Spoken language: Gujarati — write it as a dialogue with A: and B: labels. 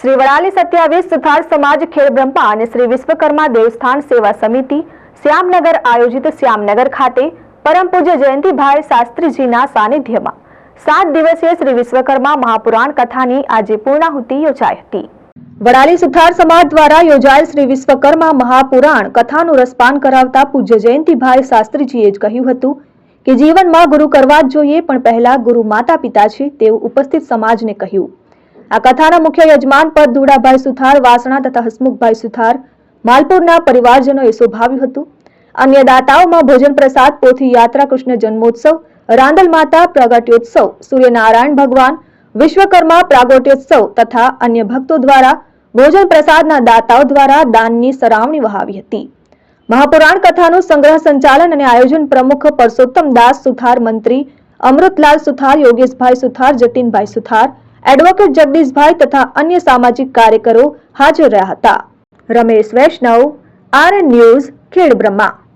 A: શ્રી વડાલી સત્યાવીસ સુથાર સમાજ ખેડ બ્રહ્મા અને શ્રી વિશ્વકર્મા દેવસ્થાન સેવા સમિતિ શ્યામનગર આયોજિત શ્યામનગર ખાતે પરમ પૂજ્ય જયંતિભાઈ શાસ્ત્રીજીના સાનિધ્યમાં સાત દિવસીય શ્રી વિશ્વકર્મા મહાપુરાણ કથાની આજે પૂર્ણાહુતિ યોજાઈ હતી. વડાલી સુથાર સમાજ દ્વારા યોજાયેલ શ્રી વિશ્વકર્મા મહાપુરાણ કથાનું રસપાન કરાવતા પૂજ્ય જયંતિભાઈ શાસ્ત્રીજીએ જ કહ્યું હતું કે જીવનમાં ગુરુ કરવા જ જોઈએ, પણ પહેલા ગુરુ માતા પિતા છે તેવું ઉપસ્થિત સમાજને કહ્યું. આ કથાના મુખ્ય યજમાન પર ધુડાભાઈ સુથાર, વાસણા તથા હસમુખભાઈ સુથાર, માલપુરના પરિવારજનોએ શોભાવ્યું હતું. અન્ય દાતાઓમાં ભોજન પ્રસાદ, પોથી યાત્રા, કૃષ્ણ જન્મોત્સવ, રાંદલ માતા, પ્રગટ્યોત્સવ, સૂર્યનારાયણ ભગવાન, વિશ્વકર્મા પ્રાગટ્યોત્સવ તથા અન્ય ભક્તો દ્વારા ભોજન પ્રસાદના દાતાઓ દ્વારા દાનની સરાવણી વહાવી હતી. મહાપુરાણ કથાનું સંગ્રહ સંચાલન અને આયોજન પ્રમુખ પરસોત્તમ દાસ સુથાર, મંત્રી અમૃતલાલ સુથાર, યોગેશભાઈ સુથાર, જતીનભાઈ સુથાર એડવોકેટ જગદીશભાઈ તથા અન્ય સામાજિક કાર્યકરો હાજર રહ્યા હતા. રમેશ વૈષ્ણવ આર ન્યૂઝ ખેડ બ્રહ્મા